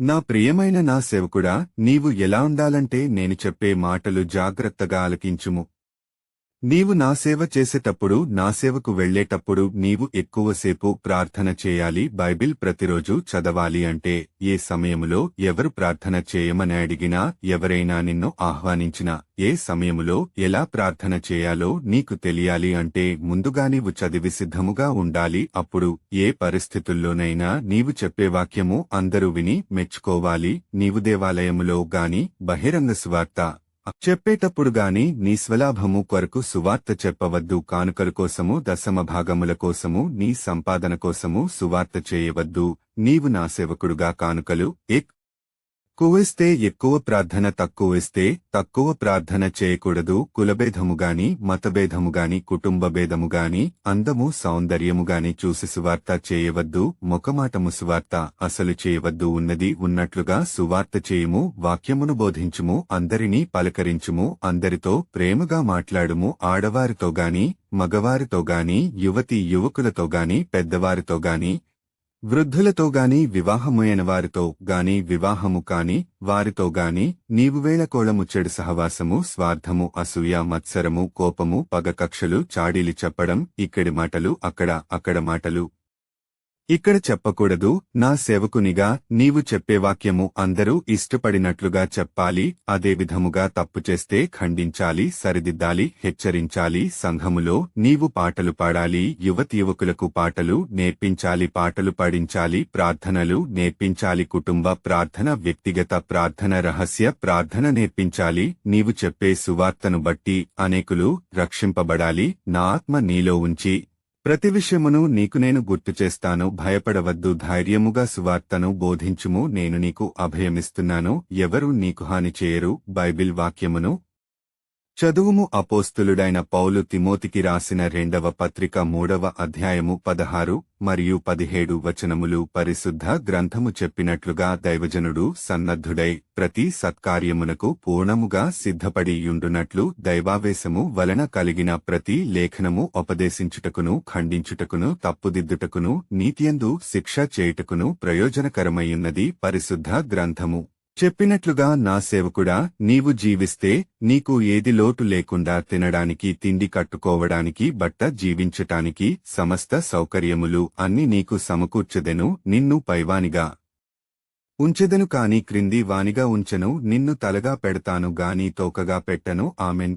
నా ప్రియమైన నా సేవకుడా నీవు ఎలా ఉండాలంటే నేను చెప్పే మాటలు జాగ్రత్తగా ఆలకించుము. నీవు నా సేవ చేసేటప్పుడు నా సేవకు వెళ్ళేటప్పుడు నీవు ఎక్కువసేపు ప్రార్థన చేయాలి. బైబిల్ ప్రతిరోజు చదవాలి అంటే ఏ సమయములో ఎవరు ప్రార్థన చేయమని అడిగినా ఎవరైనా నిన్ను ఆహ్వానించినా ఏ సమయములో ఎలా ప్రార్థన చేయాలో నీకు తెలియాలి అంటే ముందుగా నీవు చదివి సిద్ధముగా ఉండాలి. అప్పుడు ఏ పరిస్థితుల్లోనైనా నీవు చెప్పే వాక్యము అందరూ విని మెచ్చుకోవాలి. నీవు దేవాలయములో గాని బహిరంగ స్వార్త చెప్పేటప్పుడు గాని నీ స్వలాభము కొరకు సువార్త చెప్పవద్దు కానుకల కోసము దశమ భాగముల కోసము నీ సంపాదన కోసము సువార్త చేయవద్దు. నీవు నా సేవకుడుగా కానుకలు ఎక్ ఎక్కువేస్తే ఎక్కువ ప్రార్థన తక్కువేస్తే తక్కువ ప్రార్థన చేయకూడదు. కులభేదముగాని మతభేదముగాని కుటుంబ భేదముగాని అందము సౌందర్యముగాని చూసి సువార్త చేయవద్దు. ముఖమాటము సువార్త అసలు చేయవద్దు. ఉన్నది ఉన్నట్లుగా సువార్త చేయుము వాక్యమును బోధించుము అందరినీ పలకరించుము అందరితో ప్రేమగా మాట్లాడుము. ఆడవారితో గాని మగవారితో గాని యువతి యువకులతో గాని పెద్దవారితో గాని వృద్ధులతో గాని వివాహమైన వారితో గాని వివాహము కాని వారితో గాని నీవువేళ వేళకోళము చెడు సహవాసము స్వార్థము అసూయ మత్సరము కోపము పగకక్షలు చాడీలి చెప్పడం ఇక్కడి మాటలు అక్కడ అక్కడ మాటలు ఇక్కడ చెప్పకూడదు నా సేవకునిగా నీవు చెప్పే వాక్యము అందరూ ఇష్టపడినట్లుగా చెప్పాలి అదే విధముగా తప్పు చేస్తే ఖండించాలి సరిదిద్దాలి హెచ్చరించాలి సంఘములో నీవు పాటలు పాడాలి యువతి యువకులకు పాటలు నేర్పించాలి పాటలు పాడించాలి ప్రార్థనలు నేర్పించాలి కుటుంబ ప్రార్థన వ్యక్తిగత ప్రార్థన రహస్య ప్రార్థన నేర్పించాలి నీవు చెప్పే సువార్తను బట్టి అనేకులు రక్షింపబడాలి నా ఆత్మ నీలో ఉంచి ప్రతి విషయమును నీకు నేను గుర్తు చేస్తాను. భయపడవద్దు. ధైర్యముగా సువార్తను బోధించుము. నేను నీకు అభయమిస్తున్నాను. ఎవరు నీకు హాని చేయరు. బైబిల్ వాక్యమును చదువుము అపోస్తులుడైన పౌలు తిమోతికి రాసిన రెండవ పత్రిక మూడవ అధ్యాయము పదహారు మరియు పదిహేడు వచనములు పరిశుద్ధ గ్రంథము చెప్పినట్లుగా దైవజనుడు సన్నద్ధుడై ప్రతి సత్కార్యమునకు పూర్ణముగా సిద్ధపడియుండునట్లు దైవావేశము వలన కలిగిన ప్రతి లేఖనము ఉపదేశించుటకును ఖండించుటకును తప్పుదిద్దుటకును నీతియందు శిక్ష చేయుటకును ప్రయోజనకరమయ్యున్నది పరిశుద్ధ గ్రంథము. చెప్పినట్లుగా నా సేవకుడా నీవు జీవిస్తే నీకు ఏది లోటు లేకుండా తినడానికి తిండి కట్టుకోవడానికి బట్ట జీవించటానికి సమస్త సౌకర్యములు అన్ని నీకు సమకూర్చదెను నిన్ను పైవానిగా ఉంచెదను కాని క్రింది వానిగా ఉంచెను నిన్ను తలగా పెడతాను గాని తోకగా పెట్టను ఆమెన్.